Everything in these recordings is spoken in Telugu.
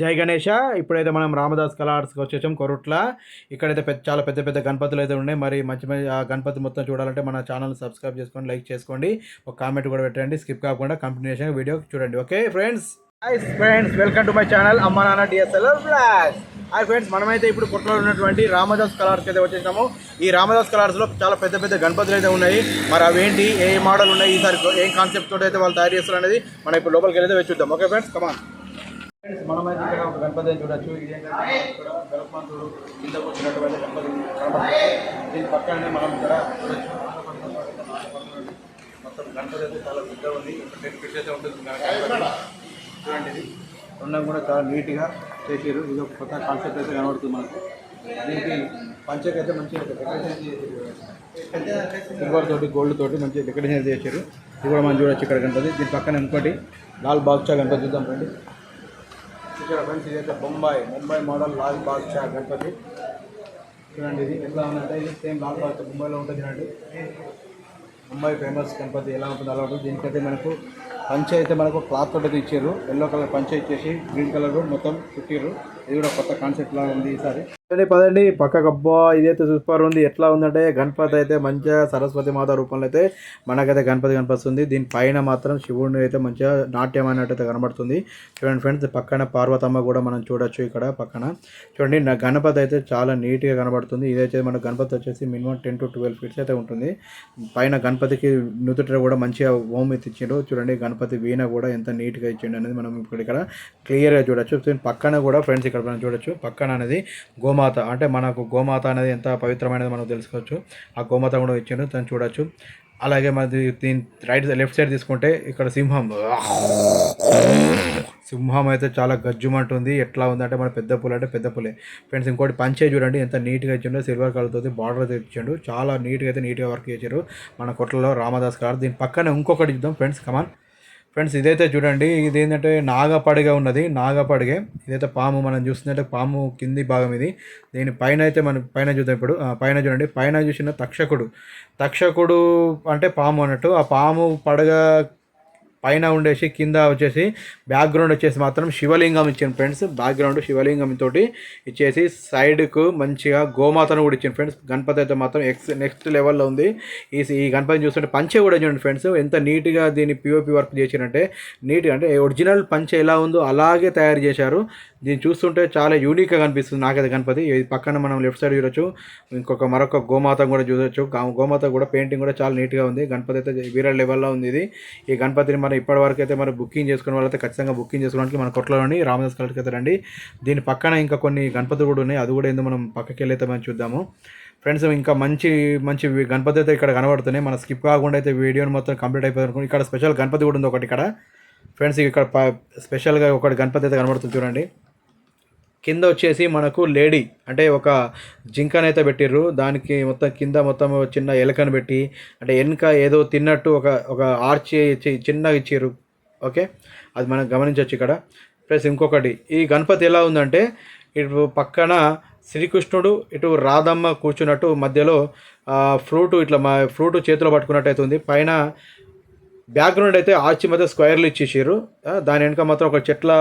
జై గణేష. ఇప్పుడైతే మనం రామదాస్ కళా ఆర్ట్స్కి వచ్చేసాం కొరుట్ల. ఇక్కడైతే పెద్ద చాలా పెద్ద పెద్ద గణపతులు అయితే ఉన్నాయి. మరి మంచి మంచి ఆ గణపతి మొత్తం చూడాలంటే మన ఛానల్ సబ్స్క్రైబ్ చేసుకోండి లైక్ చేసుకోండి. ఒక కామెంట్ కూడా పెట్టండి. స్కిప్ కాకుండా కంటిన్యూషన్ వీడియో చూడండి. Okay friends? Hi friends welcome to my channel అమ్మ నాన్న డిఎస్ఎల్ఆర్ ఫ్లాష్ హాయ్ ఫ్రెండ్స్ మనమైతే ఇప్పుడు కుట్రలో ఉన్నటువంటి రామదాస్ కలర్స్కి అయితే వచ్చేసాము. ఈ రామదాస్ కలర్స్లో చాలా పెద్ద పెద్ద గణపతులు అయితే ఉన్నాయి. మరి అవేంటి ఏ మోడల్ ఉన్నాయి ఈసారి ఏం కాన్సెప్ట్ తోటి అయితే వాళ్ళు తయారు చేస్తారు అనేది మనం ఇప్పుడు లోపలికి వెళ్ళి వచ్చి చూద్దాం. ఓకే ఫ్రెండ్స్ కమాన్ మనమైతే ఇక్కడ ఒక గణపతి చూడొచ్చు. ఇదేంటంటే ఇక్కడ గరుత్మంతుడు కింద కూర్చున్నటువంటి గణపతి కనబడుతుంది. దీని పక్కనే మనం ఇక్కడ చూడొచ్చు. మొత్తం గణపతి అయితే చాలా పెద్దగా ఉంది. ఒక టెన్ ఫీట్స్ అయితే ఉంటుంది గణపతి. చూడండి. ఇది రెండం కూడా చాలా నీట్గా చేసారు ఇది ఒక కొత్త కాన్సెప్ట్ అయితే కనబడుతుంది మనకు. దీనికి పంచకి అయితే మంచిగా డెకరేషన్ చేసారు సిల్వర్ తోటి గోల్డ్ తోటి మంచిగా డెకరేషన్ చేశారు ఇది కూడా మనం చూడొచ్చు ఇక్కడ గణపతి. దీని పక్కన ఇంకోటి లాల్ బాగ్చా గణపతి చూద్దాం రండి. ఇక్కడ ఫ్రెండ్స్? ఇదైతే బొంబాయి. ముంబై మోడల్ లాల్ బాద్షా గణపతి. చూడండి ఇది ఎట్లా ఉందంటే ఇది సేమ్ లాల్ బాద్షా ముంబైలో ఉంటుంది చూడండి. ముంబై ఫేమస్ గణపతి. ఎలా ఉంటుంది అలా ఉంటుంది. దీనికైతే మనకు పంచ అయితే మనకు క్లాత్ తోటి ఇచ్చారు. ఎల్లో కలర్ పంచ ఇచ్చేసి గ్రీన్ కలర్ మొత్తం కుట్టిర్రు. ఇది కూడా కొత్త కాన్సెప్ట్ లాగా ఉంది ఈసారి. పదండి పదండి. పక్కకు అబ్బా ఇదైతే సూపర్ ఉంది. ఎట్లా ఉందంటే గణపతి అయితే మంచిగా సరస్వతి మాత రూపంలో అయితే మనకైతే గణపతి కనిపిస్తుంది. దీని పైన మాత్రం శివుడిని అయితే మంచిగా నాట్యం అన్నట్టు అయితే కనబడుతుంది. చూడండి ఫ్రెండ్స్ పక్కన పార్వతమ్మ కూడా మనం చూడొచ్చు ఇక్కడ పక్కన. చూడండి నా గణపతి అయితే చాలా నీట్గా కనబడుతుంది. ఇదైతే మన గణపతి వచ్చేసి minimum ten to twelve feets అయితే ఉంటుంది. పైన గణపతికి నుదుట కూడా మంచిగా ఓం ఎత్తి ఇచ్చిండు చూడండి గణపతి వీణ కూడా ఎంత నీట్గా ఇచ్చిండు అనేది మనం ఇప్పుడు ఇక్కడ క్లియర్గా చూడొచ్చు. దీని పక్కన కూడా ఫ్రెండ్స్ ఇక్కడ మనం చూడొచ్చు. పక్కన అనేది గోమాత అంటే మనకు గోమాత అనేది ఎంత పవిత్రమైనది మనం తెలుసుకోవచ్చు. ఆ గోమాత కూడా ఇచ్చిండు దాన్ని చూడొచ్చు. అలాగే మన దీని రైట్ లెఫ్ట్ సైడ్ తీసుకుంటే ఇక్కడ సింహం. సింహం అయితే చాలా గజ్జుమంటుంది ఎట్లా ఉందంటే మన పెద్ద పులి అంటే పెద్ద పులే. ఫ్రెండ్స్ ఇంకోటి పంచే చూడండి. ఎంత నీట్గా ఇచ్చిండో సిల్వర్ కలర్తో బార్డర్ అయితే ఇచ్చిండు. చాలా నీట్గా అయితే నీట్గా వర్క్ చేశారు మన కొట్లలో రామదాస్ గారు. దీని పక్కన ఇంకొకటి చూద్దాం ఫ్రెండ్స్ కమాన్ ఫ్రెండ్స్ ఇదైతే చూడండి ఇది ఏంటంటే నాగపడిగా ఉన్నది నాగపడిగే. ఇదైతే పాము మనం చూస్తుంటే పాము కింది భాగం ఇది. దీని పైన అయితే మనం పైన చూద్దాం ఇప్పుడు. ఆ, పైన చూడండి పైన చూసిన తక్షకుడు. తక్షకుడు అంటే పాము అన్నట్టు ఆ పాము పడగ పైన ఉండేసి కింద వచ్చేసి బ్యాక్గ్రౌండ్ వచ్చేసి మాత్రం శివలింగం ఇచ్చాను ఫ్రెండ్స్ బ్యాక్గ్రౌండ్ శివలింగం తోటి ఇచ్చేసి సైడ్కు మంచిగా గోమాతను కూడా ఇచ్చాను ఫ్రెండ్స్ గణపతి అయితే మాత్రం ఎక్స్ నెక్స్ట్ లెవెల్లో ఉంది. ఈ ఈ గణపతిని చూస్తుంటే పంచె కూడా చూడండి ఫ్రెండ్స్ ఎంత నీట్గా దీన్ని పిఓపి వర్క్ చేసినంటే నీట్గా అంటే ఒరిజినల్ పంచె ఎలా ఉందో అలాగే తయారు చేశారు. దీన్ని చూస్తుంటే చాలా యూనిక్గా కనిపిస్తుంది నాకైతే గణపతి. ఇది పక్కన మనం లెఫ్ట్ సైడ్ చూడొచ్చు. ఇంకొక మరొక గోమాత కూడా చూడొచ్చు. గోమాత కూడా పెయింటింగ్ కూడా చాలా నీట్గా ఉంది. గణపతి అయితే వీర లెవెల్లో ఉంది ఇది. ఈ గణపతిని మనం ఇప్పటి వరకు అయితే మనం బుకింగ్ చేసుకున్న వాళ్ళైతే ఖచ్చితంగా బుకింగ్ చేసుకోవడానికి మన కొట్లలోని రామదాస్ కలర్కి అయితే రండి. దీని పక్కన ఇంకా కొన్ని గణపతులు కూడా ఉన్నాయి. అది కూడా ఏందో మనం పక్కకి వెళ్ళైతే మనం చూద్దాము. ఫ్రెండ్స్ ఇంకా మంచి మంచి గణపతి అయితే ఇక్కడ కనబడుతున్నాయి. మన స్కిప్ కాకుండా అయితే వీడియోని మొత్తం కంప్లీట్ అయిపోయింది అనుకోండి. ఇక్కడ స్పెషల్ గణపతి కూడా ఉంది ఒకటి ఇక్కడ. ఫ్రెండ్స్ ఇక్కడ ప- స్పెషల్గా ఒకటి గణపతి అయితే కనబడుతుంది చూడండి. కింద వచ్చేసి మనకు లేడీ అంటే ఒక జింకనైతే పెట్టిర్రు. దానికి మొత్తం కింద మొత్తం చిన్న ఎలకను పెట్టి అంటే వెనుక ఏదో తిన్నట్టు ఒక ఒక ఆర్చ్ ఇచ్చి చిన్నగా ఇచ్చిర్రు. ఓకే? అది మనం గమనించవచ్చు ఇక్కడ. ప్లస్ ఇంకొకటి ఈ గణపతి ఎలా ఉందంటే ఇటు పక్కన శ్రీకృష్ణుడు ఇటు రాధమ్మ కూర్చున్నట్టు మధ్యలో ఫ్రూట్ ఇట్లా మా ఫ్రూట్ చేతిలో పట్టుకున్నట్టు అయితే ఉంది పైన బ్యాక్గ్రౌండ్ అయితే ఆర్చి మధ్య స్క్వేర్లు ఇచ్చేసారు దాని వెనక మాత్రం ఒక చెట్ల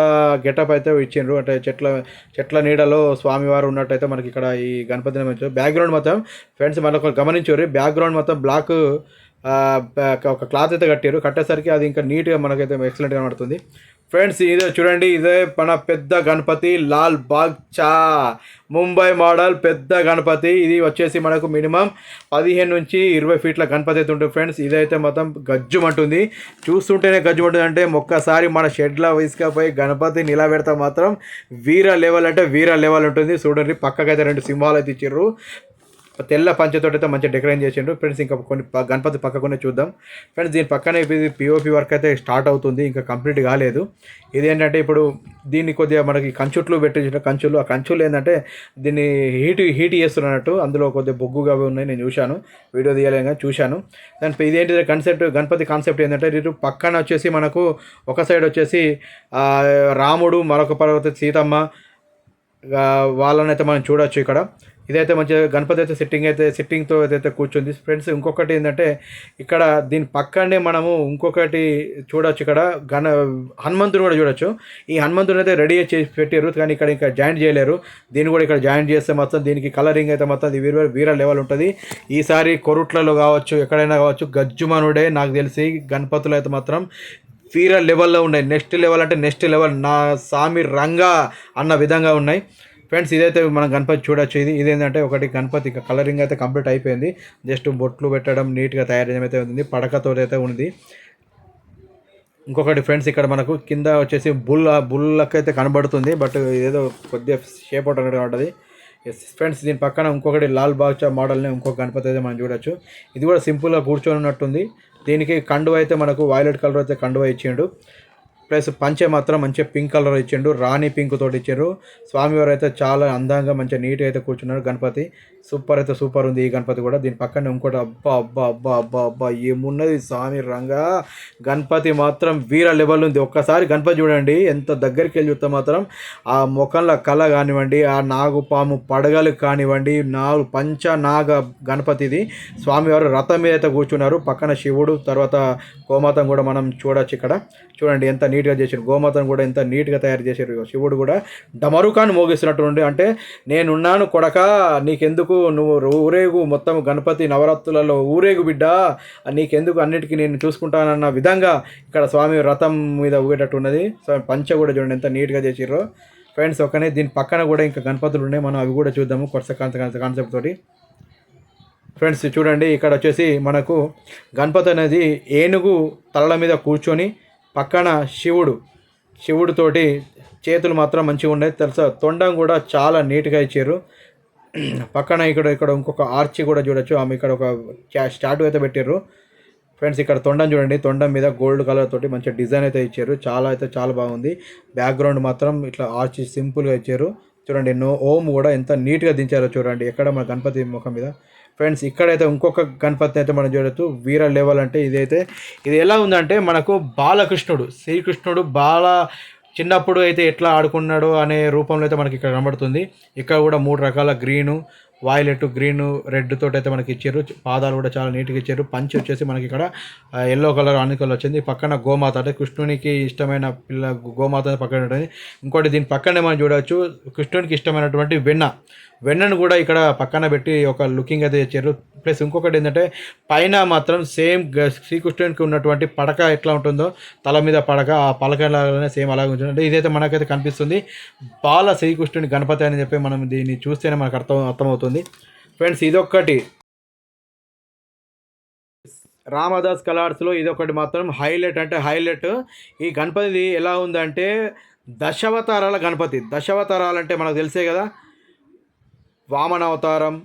గెటప్ అయితే ఇచ్చిండ్రు అంటే చెట్ల చెట్ల నీడలో స్వామివారు ఉన్నట్టయితే మనకి ఇక్కడ ఈ గణపతిని మంచి బ్యాక్గ్రౌండ్ మొత్తం ఫ్రెండ్స్ మనకు గమనించారు బ్యాక్గ్రౌండ్ మొత్తం బ్లాక్ ఒక క్లాత్ అయితే కట్టారు కట్టేసరికి అది ఇంకా నీట్గా మనకైతే ఎక్సలెంట్గా కనబడుతుంది. ఫ్రెండ్స్ ఇదే చూడండి ఇదే మన పెద్ద గణపతి లాల్ బాగ్ చా ముంబై మోడల్ పెద్ద గణపతి. ఇది వచ్చేసి మనకు మినిమం పదిహేను నుంచి ఇరవై ఫీట్ల గణపతి అయితే ఉంటుంది ఫ్రెండ్స్. ఇదైతే మొత్తం గజ్జుమంటుంది చూస్తుంటేనే గజ్జుమంటుంది అంటే ఒక్కసారి మన షెడ్లో వేసుకపోయి గణపతి నిలబెడతా మాత్రం వీర లెవెల్ అంటే వీర లెవెల్ ఉంటుంది. చూడండి పక్కకైతే రెండు సింహాలు అయితే ఇచ్చారు. తెల్ల పంచతోటి అయితే మంచిగా డెకరేట్ చేసిండ్రు. ఫ్రెండ్స్ ఇంకా కొన్ని గణపతి పక్కకునే చూద్దాం. ఫ్రెండ్స్ దీని పక్కనే ఇది పిఓపి వర్క్ అయితే స్టార్ట్ అవుతుంది. ఇంకా కంప్లీట్ కాలేదు. ఇది ఏంటంటే ఇప్పుడు దీన్ని కొద్దిగా మనకి కంచుట్లు పెట్టించిన కంచులు ఆ కంచులు ఏంటంటే దీన్ని హీట్ హీట్ చేస్తున్నట్టు అందులో కొద్దిగా బొగ్గుగా అవి ఉన్నాయి నేను చూశాను. వీడియో తీయలేగా చూశాను. దాని ఇదేంటి కన్సెప్ట్ గణపతి కాన్సెప్ట్ ఏంటంటే ఇటు పక్కన వచ్చేసి మనకు ఒక సైడ్ వచ్చేసి రాముడు మరొక పర్వత సీతమ్మ వాళ్ళనైతే మనం చూడొచ్చు ఇక్కడ. ఇదైతే మంచిగా గణపతి అయితే సిట్టింగ్ అయితే సిట్టింగ్తో అయితే కూర్చుంది. ఫ్రెండ్స్ ఇంకొకటి ఏంటంటే ఇక్కడ దీని పక్కనే మనము ఇంకొకటి చూడొచ్చు ఇక్కడ. గణ హనుమంతుడు కూడా చూడొచ్చు. ఈ హనుమంతుడు అయితే రెడీ చేసి పెట్టారు కానీ ఇక్కడ ఇంకా జాయింట్ చేయలేరు. దీన్ని కూడా ఇక్కడ జాయింట్ చేస్తే మొత్తం దీనికి కలరింగ్ అయితే మొత్తం అది వీర వీర లెవెల్ ఉంటుంది. ఈసారి కొరుట్లలో కావచ్చు ఎక్కడైనా కావచ్చు గజ్జుమనుడే నాకు తెలిసి గణపతులు అయితే మాత్రం వీర లెవెల్లో ఉన్నాయి. నెక్స్ట్ లెవెల్ అంటే నెక్స్ట్ లెవెల్ నా సామి రంగా అన్న విధంగా ఉన్నాయి. ఫ్రెండ్స్ ఇదైతే మనం గణపతి చూడొచ్చు. ఇది ఇదేంటంటే ఒకటి గణపతి కలరింగ్ అయితే కంప్లీట్ అయిపోయింది. జస్ట్ బొట్లు పెట్టడం నీట్గా తయారు చేయడం అయితే ఉంది. పడకతో అయితే ఉంది. ఇంకొకటి ఫ్రెండ్స్ ఇక్కడ మనకు కింద వచ్చేసి బుల్ బుల్లకైతే కనబడుతుంది. బట్ ఏదో కొద్దిగా షేప్ అవుట్ అనేది ఉంటుంది. ఎస్ ఫ్రెండ్స్ దీని పక్కన ఇంకొకటి లాల్ బాగ్చా మోడల్ని ఇంకొక గణపతి అయితే మనం చూడొచ్చు. ఇది కూడా సింపుల్గా కూర్చొని ఉన్నట్టుంది. దీనికి కండువ అయితే మనకు వైలెట్ కలర్ అయితే కండువ ఇచ్చిండు. ప్లస్ పంచె మాత్రం మంచిగా పింక్ కలర్ ఇచ్చిండు. రాణి పింక్ తోటి ఇచ్చారు స్వామివారు అయితే చాలా అందంగా మంచిగా నీట్గా అయితే కూర్చున్నారు గణపతి. సూపర్ అయితే సూపర్ ఉంది ఈ గణపతి కూడా. దీని పక్కనే ఇంకోటి అబ్బా అబ్బా అబ్బా అబ్బా అబ్బా ఏమున్నది స్వామి రంగా. గణపతి మాత్రం వీర లెవెల్ ఉంది. ఒక్కసారి గణపతి చూడండి. ఎంత దగ్గరికి వెళ్ళి చూస్తే మాత్రం ఆ ముఖంలో కళ కానివ్వండి ఆ నాగుపాము పడగలు కానివ్వండి నాగు పంచ నాగ గణపతిది స్వామివారు రథం మీద అయితే కూర్చున్నారు. పక్కన శివుడు తర్వాత గోమాతం కూడా మనం చూడొచ్చు ఇక్కడ. చూడండి ఎంత నీట్గా చేశారు. గోమాతను కూడా ఎంత నీట్గా తయారు చేశారు. శివుడు కూడా డమరుకాన్ని మోగిస్తున్నట్టు అంటే నేనున్నాను కొడక నీకెందుకు నువ్వు ఊరేగు మొత్తం గణపతి నవరాత్రులలో ఊరేగు బిడ్డ నీకెందుకు అన్నిటికీ నేను చూసుకుంటానన్న విధంగా ఇక్కడ స్వామి రథం మీద ఊగేటట్టు ఉన్నది. స్వామి పంచ కూడా చూడండి ఎంత నీట్గా చేసిర్రో. ఫ్రెండ్స్ ఒకనే దీని పక్కన కూడా ఇంకా గణపతులు ఉన్నాయి. మనం అవి కూడా చూద్దాము కొత్త కాన్సెప్ట్ కాన్సెప్ట్ తోటి. ఫ్రెండ్స్ చూడండి ఇక్కడ వచ్చేసి మనకు గణపతి అనేది ఏనుగు తలల మీద కూర్చొని పక్కన శివుడు. శివుడితోటి చేతులు మాత్రం మంచిగా ఉన్నాయి. తెలుసా? తొండం కూడా చాలా నీట్గా ఇచ్చారు. పక్కన ఇక్కడ ఇక్కడ ఇంకొక ఆర్చి కూడా చూడొచ్చు. ఆమె ఇక్కడ ఒక స్టాట్యూ అయితే పెట్టారు ఫ్రెండ్స్ ఇక్కడ తొండం చూడండి. తొండం మీద గోల్డ్ కలర్ తోటి మంచి డిజైన్ అయితే ఇచ్చారు. చాలా అయితే చాలా బాగుంది. బ్యాక్గ్రౌండ్ మాత్రం ఇట్లా ఆర్చి సింపుల్గా ఇచ్చారు. చూడండి నో ఓం కూడా ఎంత నీట్గా దించారో చూడండి. ఎక్కడ మన గణపతి ముఖం మీద? ఫ్రెండ్స్ ఇక్కడైతే ఇంకొక గణపతిని అయితే మనం చూడొచ్చు. వీర లెవెల్ అంటే ఇదైతే ఇది ఎలా ఉందంటే మనకు బాలకృష్ణుడు శ్రీకృష్ణుడు బాల చిన్నప్పుడు అయితే ఎట్లా ఆడుకున్నాడో అనే రూపంలో అయితే మనకి ఇక్కడ కనబడుతుంది. ఇక్కడ కూడా మూడు రకాల గ్రీను వాయిలెట్ గ్రీన్ రెడ్ తోటి అయితే మనకి ఇచ్చారు. పాదాలు కూడా చాలా నీట్గా ఇచ్చారు. పంచి వచ్చేసి మనకి ఇక్కడ ఎల్లో కలర్ అన్ని కలర్ వచ్చింది. పక్కన గోమాత అంటే కృష్ణునికి ఇష్టమైన పిల్ల గోమాత పక్కన ఉంటుంది ఇంకోటి దీని పక్కనే మనం చూడవచ్చు కృష్ణునికి ఇష్టమైనటువంటి వెన్న వెన్నను కూడా ఇక్కడ పక్కన పెట్టి ఒక లుకింగ్ అయితే ఇచ్చారు ప్లస్ ఇంకొకటి ఏంటంటే పైన మాత్రం సేమ్ శ్రీకృష్ణునికి ఉన్నటువంటి పడక ఎట్లా ఉంటుందో తల మీద పడక ఆ పలకలాగానే సేమ్ అలాగే ఉంటుంది. అంటే ఇదైతే మనకైతే కనిపిస్తుంది. బాల శ్రీకృష్ణుని గణపతి అని చెప్పి మనం దీన్ని చూస్తేనే మనకు అర్థం అర్థమవుతుంది. ఫ్రెండ్స్ ఇదొక్కటి. రామదాస్ కలర్స్లో ఇదొకటి మాత్రం హైలైట్ అంటే హైలైట్ ఈ గణపతిది ఎలా ఉందంటే దశావతారాల గణపతి. దశావతారాలు అంటే మనకు తెలిసే కదా వామన అవతారం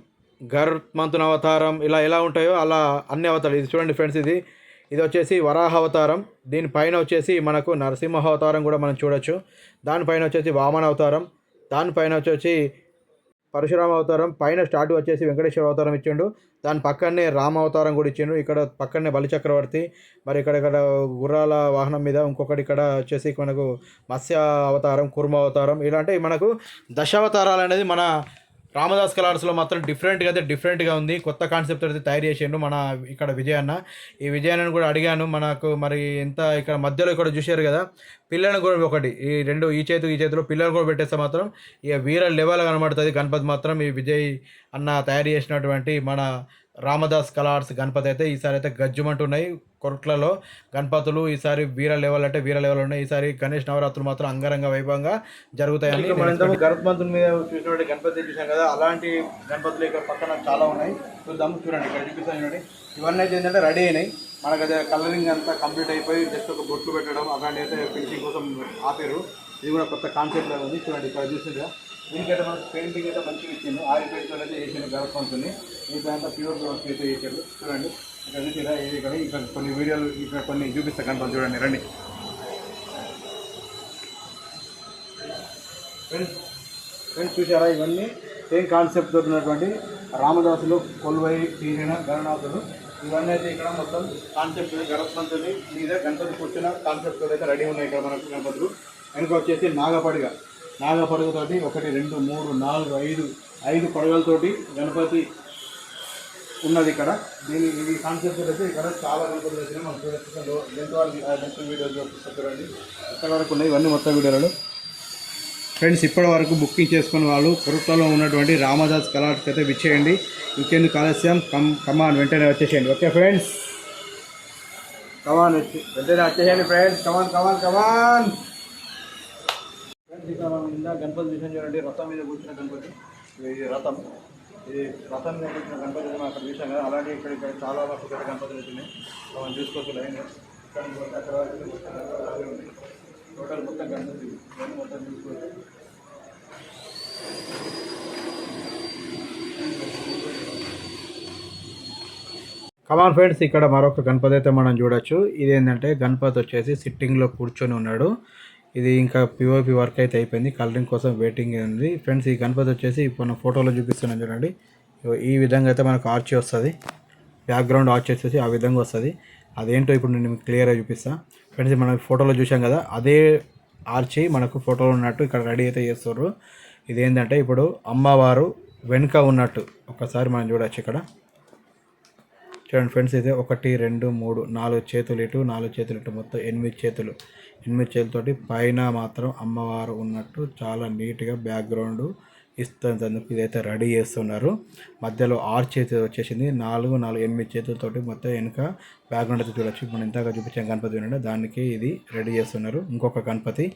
గరుత్మంతుని అవతారం ఇలా ఎలా ఉంటాయో అలా అన్ని అవతారాలు. ఇది చూడండి ఫ్రెండ్స్ ఇది. ఇది వచ్చేసి వరాహ అవతారం దీనిపైన వచ్చేసి మనకు నరసింహ అవతారం కూడా మనం చూడొచ్చు. దానిపైన వచ్చేసి వామన అవతారం దానిపైన వచ్చేసి పరశురామ అవతారం పైన స్టార్ట్ వచ్చేసి వెంకటేశ్వర అవతారం ఇచ్చిండు. దాని పక్కనే రామ అవతారం కూడా ఇచ్చిండు. ఇక్కడ పక్కనే బలిచక్రవర్తి మరి ఇక్కడ ఇక్కడ గుర్రాల వాహనం మీద ఇంకొకటి ఇక్కడ వచ్చేసి మనకు మత్స్య అవతారం కుర్మ అవతారం ఇలాంటి మనకు దశావతారాలు అనేది మన రామదాస్ కలర్స్లో మాత్రం డిఫరెంట్గా అయితే డిఫరెంట్గా ఉంది. కొత్త కాన్సెప్ట్ అయితే తయారు చేసిండు మన ఇక్కడ విజయన్న. ఈ విజయన్నను కూడా అడిగాను. మనకు మరి ఎంత ఇక్కడ మధ్యలో ఇక్కడ చూశారు కదా పిల్లలను కూడా ఒకటి. ఈ రెండు ఈ చేతి ఈ చేతిలో పిల్లలు కూడా పెట్టేస్తే మాత్రం ఇక వీర లెవెల్ కనబడుతుంది. గణపతి మాత్రం ఈ విజయ్ అన్న తయారు చేసినటువంటి మన రామదాస్ కలార్స్ గణపతి అయితే ఈసారి అయితే గజ్జుమంటున్నాయి. కొరట్లలో గణపతులు ఈసారి వీర లెవెల్ అంటే వీర లెవెల్ ఉన్నాయి. ఈసారి గణేష్ నవరాత్రులు మాత్రం అంగరంగ వైభవంగా జరుగుతాయని మన గణపతుల మీద చూసినటువంటి గణపతి చూసాం కదా అలాంటి గణపతులు ఇక్కడ పక్కన చాలా ఉన్నాయి. చూద్దాం చూడండి ఇక్కడ చూపిస్తాను చూడండి. ఇవన్నీ అయితే ఏంటంటే రెడీ అయినాయి. మనకు అదే కలరింగ్ అంతా కంప్లీట్ అయిపోయి జస్ట్ ఒక బొట్లు పెట్టడం అలాంటి అయితే ఫినిషింగ్ కోసం ఆపారు. ఇది కూడా కొత్త కాన్సెప్ట్ లాగా ఉంది. చూడండి ఇక్కడ చూసిందిగా దీనికైతే మనకు పెయింటింగ్ అయితే మంచిగా ఇచ్చింది. ఆయిల్ పెయింట్ అయితే చేసింది గర్భంతుంది ఇది అంతా ప్యూర్ అయితే చేశారు చూడండి. ఇక్కడ చూసిరా ఇది ఇక్కడ ఇక్కడ కొన్ని వీడియోలు ఇక్కడ కొన్ని చూపిస్తా కనపడి చూడండి రండి ఫ్రెండ్స్ ఫ్రెండ్స్ చూసారా ఇవన్నీ సేమ్ కాన్సెప్ట్ ఉన్నటువంటి రామదాసులు కొలువై తీరిన గణనాథులు ఇవన్నీ అయితే ఇక్కడ మొత్తం కాన్సెప్ట్ గణపంతుని మీద గణపతి కూర్చున్న కాన్సెప్ట్ అయితే రెడీ ఉన్నాయి ఇక్కడ మనకు గణపతులు వెనుక వచ్చేసి నాగపడిగ నాగపడుగుతోటి ఒకటి రెండు మూడు నాలుగు ఐదు ఐదు పడగలతోటి గణపతి ఉన్నది ఇక్కడ. దీని ఇది కాన్సెప్ట్ వచ్చి ఇక్కడ చాలా గణపతులు వచ్చినాయి మనం చూడొచ్చు ఎంత వీడియోలు చూడండి ఇక్కడ వరకు ఉన్నాయి? ఇవన్నీ మొత్తం వీడియోలు ఫ్రెండ్స్ ఇప్పటి వరకు బుకింగ్ చేసుకున్న వాళ్ళు కొరతలో ఉన్నటువంటి రామదాస్ కళాకి అయితే విచ్చేయండి ఇంకెందుకు ఆలస్యం? కమ్ కమాన్ వెంటనే వచ్చేసేయండి. ఓకే ఫ్రెండ్స్ కమాన్ వచ్చి వెంటనే వచ్చేసేయండి friends come on come on come on friends ఇక్కడ మనం ఇందా గణపతి విషయం చూడండి. రథం మీద కూర్చున్న గణపతి. ఇది రథం. ఇది రథం మీద గణపతి మనం అక్కడ చూసాం కదా అలాగే ఇక్కడ ఇక్కడ చాలా వరకు పెద్ద గణపతులు వచ్చినాయి. మనం చూసుకోవచ్చు లైన్. అక్కడ అలాగే ఉంది. టోటల్ మొత్తం గణపతి. మొత్తం చూసుకోవచ్చు. కమాన్ ఫ్రెండ్స్ ఇక్కడ మరొక గణపతి అయితే మనం చూడొచ్చు. ఇదేంటంటే గణపతి వచ్చేసి సిట్టింగ్లో కూర్చొని ఉన్నాడు. ఇది ఇంకా పిఓపి వర్క్ అయితే అయిపోయింది. కలరింగ్ కోసం వెయిటింగ్ ఉంది. ఫ్రెండ్స్ ఈ గణపతి వచ్చేసి ఇప్పుడు మనం ఫోటోలో చూపిస్తున్నాను చూడండి. ఈ విధంగా అయితే మనకు ఆర్చి వస్తుంది. బ్యాక్గ్రౌండ్ ఆర్చ్ వచ్చేసి ఆ విధంగా వస్తుంది. అదేంటో ఇప్పుడు నేను క్లియర్గా చూపిస్తాను ఫ్రెండ్స్ మనం ఫోటోలో చూసాం కదా అదే ఆర్చి మనకు ఫోటోలో ఉన్నట్టు ఇక్కడ రెడీ అయితే చేస్తారు ఇదేంటంటే ఇప్పుడు అమ్మవారు వెనుక ఉన్నట్టు. ఒకసారి మనం చూడొచ్చు ఇక్కడ. చూడండి ఫ్రెండ్స్ అయితే ఒకటి రెండు మూడు నాలుగు చేతులు ఇటు నాలుగు చేతులు ఇటు మొత్తం ఎనిమిది చేతులు. ఎనిమిది చేతులతోటి పైన మాత్రం అమ్మవారు ఉన్నట్టు చాలా నీట్గా బ్యాక్గ్రౌండ్ ఇస్తున్నందుకు ఇదైతే రెడీ చేస్తున్నారు. మధ్యలో ఆరు చేతి వచ్చేసింది. నాలుగు నాలుగు ఎనిమిది చేతులతోటి మొత్తం వెనుక బ్యాక్గ్రౌండ్ అయితే చూడొచ్చు. మనం ఇంతగా చూపించాం గణపతి ఉండే దానికి ఇది రెడీ చేస్తున్నారు. ఇంకొక గణపతి.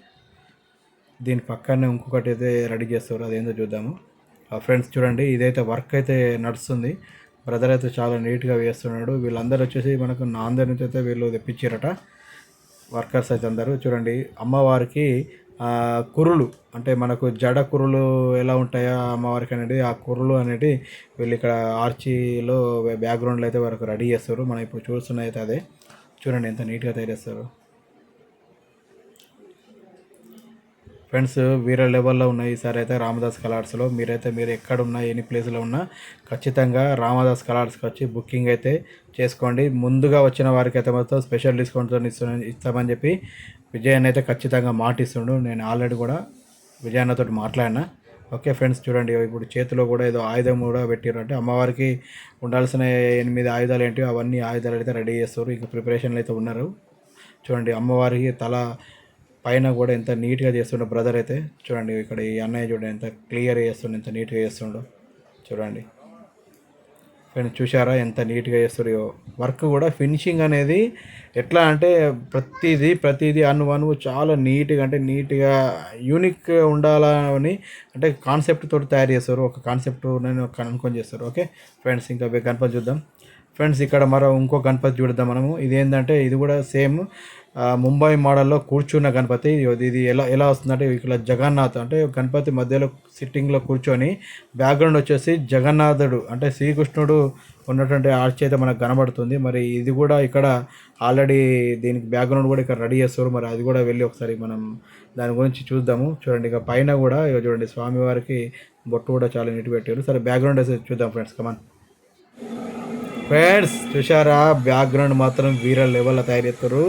దీని పక్కనే ఇంకొకటి అయితే రెడీ చేస్తారు అదేందో చూద్దాము. ఫ్రెండ్స్ చూడండి ఇదైతే వర్క్ అయితే నడుస్తుంది. బ్రదర్ అయితే చాలా నీట్గా వేస్తున్నాడు. వీళ్ళందరూ వచ్చేసి మనకు నాందేడ్ నుంచి అయితే వీళ్ళు తెప్పించారట. వర్కర్స్ అయితే అందరూ చూడండి. అమ్మవారికి కురులు అంటే మనకు జడ కురులు ఎలా ఉంటాయో అమ్మవారికి అనేది ఆ కురులు అనేది వీళ్ళు ఇక్కడ ఆర్చీలో బ్యాక్గ్రౌండ్లో అయితే వరకు రెడీ చేస్తారు. మనం ఇప్పుడు చూస్తున్నది అయితే అదే. చూడండి ఎంత నీట్గా తయారు చేస్తారు. ఫ్రెండ్స్ వేరే లెవెల్లో ఉన్నాయి ఈసారి అయితే రామదాస్ కలర్స్లో మీరైతే మీరు ఎక్కడ ఉన్నా ఎన్ని ప్లేస్లో ఉన్నా ఖచ్చితంగా రామదాస్ కలర్స్కి వచ్చి బుకింగ్ అయితే చేసుకోండి. ముందుగా వచ్చిన వారికి అయితే మొత్తం స్పెషల్ డిస్కౌంట్తో ఇస్తున్నా ఇస్తామని చెప్పి విజయన్ అయితే ఖచ్చితంగా మాటిస్తుండు. నేను ఆల్రెడీ కూడా విజయన్నతో మాట్లాడినా. ఓకే ఫ్రెండ్స్ చూడండి ఇప్పుడు చేతిలో కూడా ఏదో ఆయుధం కూడా పెట్టారు అంటే అమ్మవారికి ఉండాల్సిన ఎనిమిది ఆయుధాలు ఏంటివి అవన్నీ ఆయుధాలు అయితే రెడీ చేస్తారు ఇంకా ప్రిపరేషన్లు అయితే ఉన్నారు. చూడండి అమ్మవారికి తల పైన కూడా ఎంత నీట్గా చేస్తుండో బ్రదర్ అయితే చూడండి ఇక్కడ ఈ అన్నయ్య చూడండి ఎంత క్లియర్ చేస్తుండో ఎంత నీట్గా చేస్తుండో చూడండి. ఫ్రెండ్స్ చూసారా ఎంత నీట్గా చేస్తారో వర్క్ కూడా ఫినిషింగ్ అనేది ఎట్లా అంటే ప్రతిదీ ప్రతిదీ అను అను చాలా నీట్గా అంటే నీట్గా యూనిక్ ఉండాలని అంటే కాన్సెప్ట్ తోటి తయారు చేస్తారు. ఒక కాన్సెప్ట్ నేను కనుకొని చేస్తారు. ఓకే? ఫ్రెండ్స్ ఇంకా గణపతి చూద్దాం. ఫ్రెండ్స్ ఇక్కడ మరో ఇంకో గణపతి చూడదాం మనము. ఇదేంటంటే ఇది కూడా సేమ్ ముంబై మోడల్లో కూర్చున్న గణపతి. ఇది ఎలా ఎలా వస్తుందంటే ఇక్కడ జగన్నాథ్ అంటే గణపతి మధ్యలో సిట్టింగ్లో కూర్చొని బ్యాక్గ్రౌండ్ వచ్చేసి జగన్నాథుడు అంటే శ్రీకృష్ణుడు ఉన్నటువంటి ఆర్చ్ అయితే మనకు కనబడుతుంది. మరి ఇది కూడా ఇక్కడ ఆల్రెడీ దీనికి బ్యాక్గ్రౌండ్ కూడా ఇక్కడ రెడీ చేస్తారు. మరి అది కూడా వెళ్ళి ఒకసారి మనం దాని గురించి చూద్దాము. చూడండి ఇక పైన కూడా ఇక చూడండి స్వామివారికి బొట్టు కూడా చాలా నీట్ పెట్టారు. సరే బ్యాక్గ్రౌండ్ అయితే చూద్దాం ఫ్రెండ్స్ కమాన్ ఫ్రెండ్స్ చూసారా బ్యాక్గ్రౌండ్ మాత్రం వీర లెవెల్లో తయారు చేస్తారు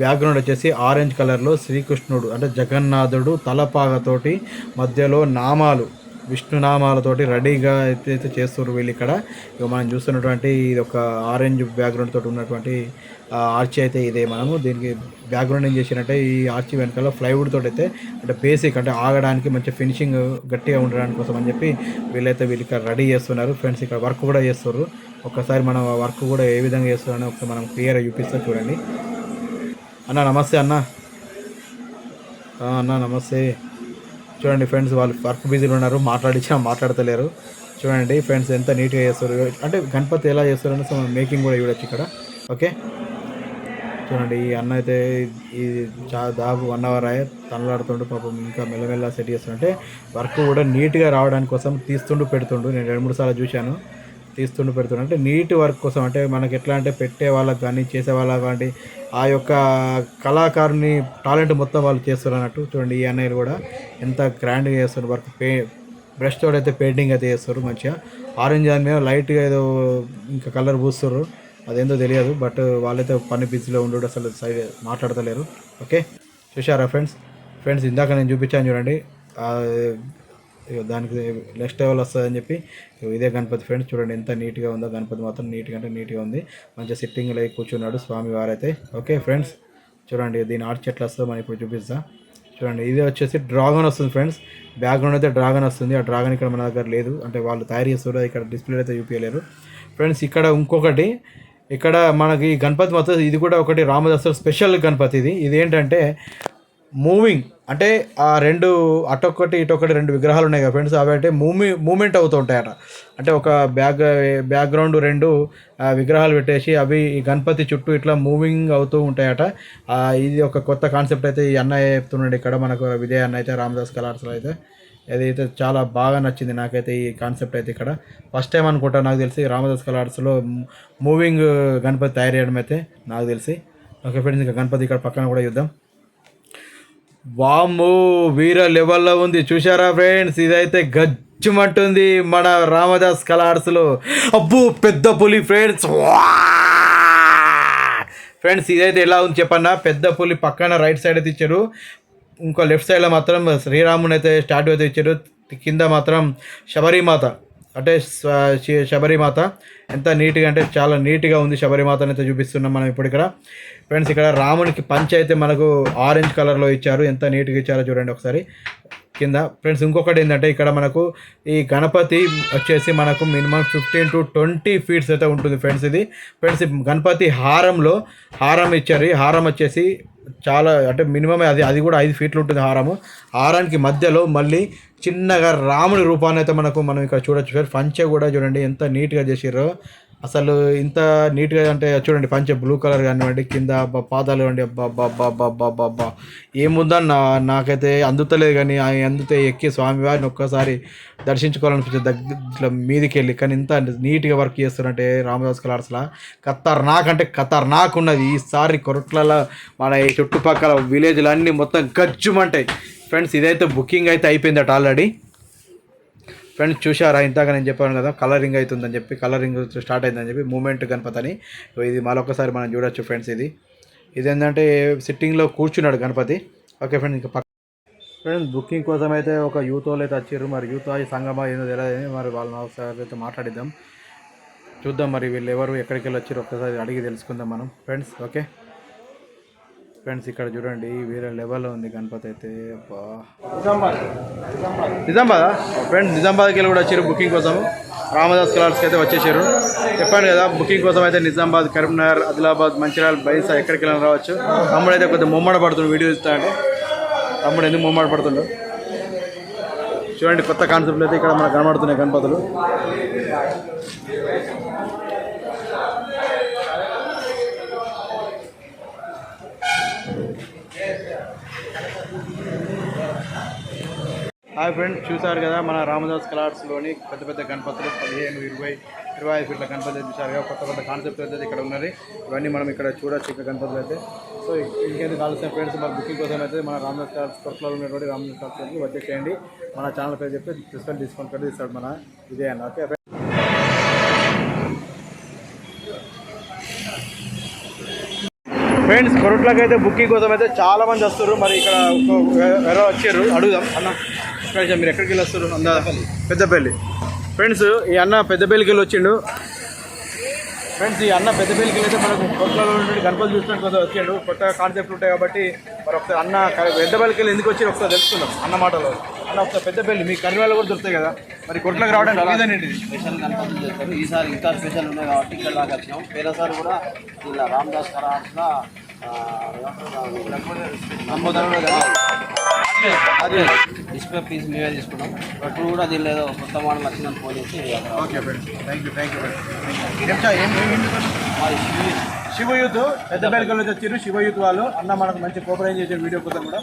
బ్యాక్గ్రౌండ్ వచ్చేసి ఆరెంజ్ కలర్లో శ్రీకృష్ణుడు అంటే జగన్నాథుడు తలపాగతోటి మధ్యలో నామాలు విష్ణు నామాలతోటి రెడీగా అయితే అయితే చేస్తారు వీళ్ళు ఇక్కడ. ఇక మనం చూస్తున్నటువంటి ఇది ఒక ఆరెంజ్ బ్యాక్గ్రౌండ్ తోటి ఉన్నటువంటి ఆర్చి అయితే ఇదే మనము. దీనికి బ్యాక్గ్రౌండ్ ఏం చేసినట్టే ఈ ఆర్చి వెనకాల ప్లైవుడ్ తోటి అయితే అంటే బేసిక్ అంటే ఆగడానికి మంచి ఫినిషింగ్ గట్టిగా ఉండడానికి కోసం అని చెప్పి వీళ్ళైతే వీళ్ళు ఇక్కడ రెడీ చేస్తున్నారు. ఫ్రెండ్స్ ఇక్కడ వర్క్ కూడా చేస్తారు ఒకసారి మనం ఆ వర్క్ కూడా ఏ విధంగా చేస్తున్నారని ఒకసారి మనం క్లియర్గా చూపిస్తాం చూడండి. అన్న నమస్తే అన్న. అన్న నమస్తే. చూడండి ఫ్రెండ్స్ వాళ్ళు వర్క్ బిజీలో ఉన్నారు మాట్లాడించినా మాట్లాడతలేరు. చూడండి ఫ్రెండ్స్ ఎంత నీట్గా చేస్తారు. అంటే గణపతి ఎలా చేస్తారు అనేసి మనం మేకింగ్ కూడా చూడొచ్చు ఇక్కడ. ఓకే? చూడండి ఈ అన్న అయితే ఈ చా దాబు వన్ అవర్ అయ్యే తనలాడుతుండు పాపం ఇంకా మెల్లమెల్ల సెట్ చేస్తుంటే వర్క్ కూడా నీట్గా రావడానికి కోసం తీస్తుండు పెడుతుండు. నేను రెండు మూడు సార్లు చూశాను. తీస్తుండు పెడుతుండు. అంటే నీట్ వర్క్ కోసం అంటే మనకి ఎట్లా అంటే పెట్టే వాళ్ళకి కానీ చేసే వాళ్ళకి కానీ ఆ యొక్క కళాకారుని టాలెంట్ మొత్తం వాళ్ళు చేస్తారు అన్నట్టు. చూడండి ఈ అన్నయ్యలు కూడా ఎంత గ్రాండ్గా చేస్తారు. వర్క్ పే బ్రష్ తోటి అయితే పెయింటింగ్ అయితే చేస్తారు మంచిగా. ఆరెంజ్ దాని మీద లైట్గా ఏదో ఇంకా కలర్ పూస్తారు. అదేందో తెలియదు బట్ వాళ్ళైతే పని బిజీలో ఉండడు అసలు సైడ్ మాట్లాడతలేరు. ఓకే చూసారా ఫ్రెండ్స్ ఫ్రెండ్స్ ఇందాక నేను చూపించాను చూడండి. దానికి నెక్స్ట్ లెవెల్ వస్తుందని చెప్పి ఇదే గణపతి ఫ్రెండ్స్ చూడండి ఎంత నీట్గా ఉందో. గణపతి మాత్రం నీట్గా అంటే నీట్గా ఉంది. మంచిగా సిట్టింగ్లో కూర్చున్నాడు స్వామి వారైతే. ఓకే ఫ్రెండ్స్ చూడండి దీని ఆర్చ్ ఎట్లా వస్తుందో మనం ఇప్పుడు చూపిస్తాం. చూడండి ఇది వచ్చేసి డ్రాగన్ వస్తుంది ఫ్రెండ్స్. బ్యాక్గ్రౌండ్ అయితే డ్రాగన్ వస్తుంది. ఆ డ్రాగన్ ఇక్కడ మన దగ్గర లేదు. అంటే వాళ్ళు తయారు చేస్తారు ఇక్కడ డిస్ప్లే అయితే చూపించలేరు ఫ్రెండ్స్ ఇక్కడ ఇంకొకటి ఇక్కడ మనకి గణపతి మొత్తం ఇది కూడా ఒకటి రామదాసు స్పెషల్ గణపతి ఇది ఇది ఏంటంటే మూవింగ్. అంటే ఆ రెండు అటొక్కటి ఇటొకటి రెండు విగ్రహాలు ఉన్నాయి కదా ఫ్రెండ్స్ అవి అంటే మూవీ మూమెంట్ అవుతూ ఉంటాయట అంటే ఒక బ్యాక్ బ్యాక్గ్రౌండ్ రెండు విగ్రహాలు పెట్టేసి అవి ఈ గణపతి చుట్టూ ఇట్లా మూవింగ్ అవుతూ ఉంటాయట. ఇది ఒక కొత్త కాన్సెప్ట్ అయితే ఈ అన్నయ్య చెప్తున్నాడు ఇక్కడ మనకు విజయ్ అన్న అయితే రామదాస్ కలర్స్లో అయితే. అదైతే చాలా బాగా నచ్చింది నాకైతే ఈ కాన్సెప్ట్ అయితే ఇక్కడ. ఫస్ట్ టైం అనుకుంటా నాకు తెలిసి రామదాస్ కలర్స్లో మూవింగ్ గణపతి తయారు చేయడం అయితే నాకు తెలిసి. ఓకే ఫ్రెండ్స్ ఇంకా గణపతి ఇక్కడ పక్కన కూడా చూద్దాం. వామ్మో వీర లెవెల్లో ఉంది. చూసారా ఫ్రెండ్స్? ఇదైతే గజ్జుమంటుంది మన రామదాస్ కలార్స్లో అబ్బో పెద్ద పులి ఫ్రెండ్స్. ఫ్రెండ్స్ ఇదైతే ఎలా ఉంది చెప్పన్నా? పెద్ద పులి పక్కన రైట్ సైడ్ అయితే ఇచ్చారు. ఇంకో లెఫ్ట్ సైడ్లో మాత్రం శ్రీరాముని అయితే స్టాట్యూ అయితే ఇచ్చారు. కింద మాత్రం శబరిమాత. అంటే శబరిమాత ఎంత నీట్గా అంటే చాలా నీట్గా ఉంది శబరిమాతని అయితే చూపిస్తున్నాం మనం ఇప్పుడు ఇక్కడ. ఫ్రెండ్స్ ఇక్కడ రామునికి పంచ అయితే మనకు ఆరెంజ్ కలర్లో ఇచ్చారు. ఎంత నీట్గా ఇచ్చారో చూడండి ఒకసారి. కింద. ఫ్రెండ్స్ ఇంకొకటి ఏంటంటే ఇక్కడ మనకు ఈ గణపతి వచ్చేసి మనకు minimum fifteen to twenty feets అయితే ఉంటుంది ఫ్రెండ్స్ ఇది. ఫ్రెండ్స్ గణపతి హారంలో హారం ఇచ్చారు. ఈ హారం వచ్చేసి చాలా అంటే మినిమం అది అది కూడా ఐదు ఫీట్లు ఉంటుంది హారము. హారానికి మధ్యలో మళ్ళీ చిన్నగా రాముని రూపాన్ని అయితే మనకు మనం ఇక్కడ చూడొచ్చు. సార్ పంచె కూడా చూడండి ఎంత నీట్గా చేసారో అసలు ఇంత నీట్గా అంటే చూడండి పంచ బ్లూ కలర్ కానివ్వండి కింద పాదాలు ఇవ్వండి అబ్బా ఏముందని నా నాకైతే అందుతలేదు కానీ ఆయన అందుతే ఎక్కి స్వామివారిని ఒక్కసారి దర్శించుకోవాలనిపించింది. దగ్గర ఇట్లా మీదికి వెళ్ళి కానీ ఇంత నీట్గా వర్క్ చేస్తున్నట్టే రామదాస్ కలర్స్లా ఖతర్నాక్ అంటే ఖతర్ నాక్ ఉన్నది. ఈసారి కొరట్లలో మన చుట్టుపక్కల విలేజ్లు అన్నీ మొత్తం గజ్జుమంటాయి. ఫ్రెండ్స్ ఇదైతే బుకింగ్ అయితే అయిపోయిందట ఆల్రెడీ. ఫ్రెండ్స్ చూశారా? ఇందాక నేను చెప్పాను కదా కలరింగ్ అవుతుందని చెప్పి కలరింగ్ స్టార్ట్ అయిందని చెప్పి మూమెంట్ గణపతి అని. ఇది మరొకసారి మనం చూడొచ్చు ఫ్రెండ్స్ ఇది. ఇది ఏంటంటే సిట్టింగ్లో కూర్చున్నాడు గణపతి. ఓకే ఫ్రెండ్స్ ఇంకా పక్క ఫ్రెండ్స్ బుకింగ్ కోసం అయితే ఒక యూత్ వాళ్ళు అయితే వచ్చారు. మరి యూత్ ఈ సంగమా ఏదో తెలియదు. మరి వాళ్ళని ఒకసారి అయితే మాట్లాడిద్దాం. చూద్దాం మరి వీళ్ళు ఎవరు ఎక్కడికి వెళ్ళి వచ్చారు? ఒక్కసారి అడిగి తెలుసుకుందాం మనం. ఫ్రెండ్స్ ఓకే ఫ్రెండ్స్ ఇక్కడ చూడండి వేరే లెవెల్లో ఉంది గణపతి అయితే. నిజామాబాద్. ఫ్రెండ్ నిజామాబాద్కి వెళ్ళి కూడా వచ్చారు బుకింగ్ కోసం. రామదాస్ కలర్స్కి అయితే వచ్చేసారు. చెప్పాను కదా బుకింగ్ కోసం అయితే నిజామాబాద్ కరీంనగర్ ఆదిలాబాద్ మంచిర్యాల బైసా ఎక్కడికి వెళ్ళినా రావచ్చు. తమ్ముడు అయితే కొద్దిగా ముమ్మడ పడుతుంది వీడియో ఇస్తా అంటే తమ్ముడు ఎందుకు ముమ్మడ పడుతుండో? చూడండి కొత్త కాన్సెప్ట్లు అయితే ఇక్కడ మనకు కనబడుతున్నాయి గణపతులు. హాయ్ ఫ్రెండ్స్ చూశారు కదా మన రామదాస్ కలార్స్లోని పెద్ద పెద్ద గణపతులు పదిహేను ఇరవై ఇరవై ఐదు ఫీట్ల గణపతి చూసారు కదా కొత్త కొత్త కాన్సెప్ట్ అయితే ఇక్కడ ఉన్నది. ఇవన్నీ మనం ఇక్కడ చూడొచ్చు ఇక్కడ గణపతులు అయితే. సో ఇంకేందుకు కావాల్సిన ఫ్రెండ్స్ మన బుకింగ్ కోసం అయితే మన రామదాస్ కలార్స్ కొత్తలో ఉన్నటువంటి రామదాస్ కలార్స్కి వచ్చేసేయండి మన ఛానల్ పేరు చెప్తే డిస్కౌంట్ డిస్కౌంట్ కూడా ఇస్తాడు మన ఇదే అన్న. Okay friends? కొరట్లకైతే బుకింగ్ కోసం అయితే చాలా మంది వస్తారు మరి ఇక్కడ ఎవరో వచ్చారు. అడుగుదాం. అన్న. నుంచి మీరు ఎక్కడికి వెళ్ళి వస్తారు అందా? పెద్దపల్లి. ఫ్రెండ్స్ ఈ అన్న పెద్దపల్లికి వెళ్ళి వచ్చిండు ఫ్రెండ్స్ ఈ అన్న పెద్దపల్లికి వెళ్ళి మనకు కొత్తలో నుండి గణపతి చూసినట్టు కొంత వచ్చాడు. కొత్త కాన్సెప్ట్ ఉంటాయి కాబట్టి మరి ఒకసారి అన్న పెద్దపల్లికి వెళ్ళి ఎందుకు వచ్చి ఒకసారి తెలుసుకుందాం అన్న మాటలో. అన్న ఒకసారి పెద్దపల్లి మీ కర్నూలు కూడా దొరుకుతాయి కదా. మరి కొట్లకు రావడానికి రీజన్ ఏంటిది? స్పెషల్ గణపతులు చేస్తారు. ఈసారి ఇంకా స్పెషల్ ఉన్నాయి కాబట్టి ఇక్కడ దాకా వచ్చినాం పేరసారి కూడా ఇలా రామదాస్ కరాట్ల డిస్ప్లే పీస్ మేమే తీసుకున్నాం. ఇప్పుడు కూడా దీనిలో ఏదో కొత్త మోడల్ వచ్చిందని ఫోన్ చేసి okay friends thank you thank you Shiva youth పెద్ద వచ్చారు శివయూత్ వాళ్ళు. అన్న మనకు మంచి కోఆపరేట్ చేసిన వీడియో కోసం కూడా.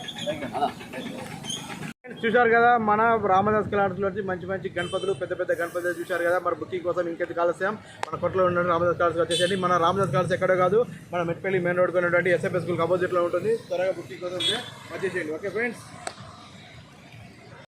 చూశారు కదా మన రామదాస్ వచ్చి మంచి మంచి గణపతులు పెద్ద పెద్ద గణపతులు చూశారు కదా. మన బుకింగ్ కోసం ఇంకెంత కాలుస్తాం మన కొట్లో ఉన్న రామదాస్ కలాడ్స్ వచ్చేసండి మన రామదాస్ కలాడ్స్ ఎక్కడో కాదు. మన మెట్పల్లి మెయిన్ రోడ్ ఉన్నటువంటి ఎస్ఎఫ్ఎస్ స్కూల్ అపోజిట్లో ఉంటుంది. త్వరగా బుకింగ్ కోసం వచ్చేసేయండి. Okay friends?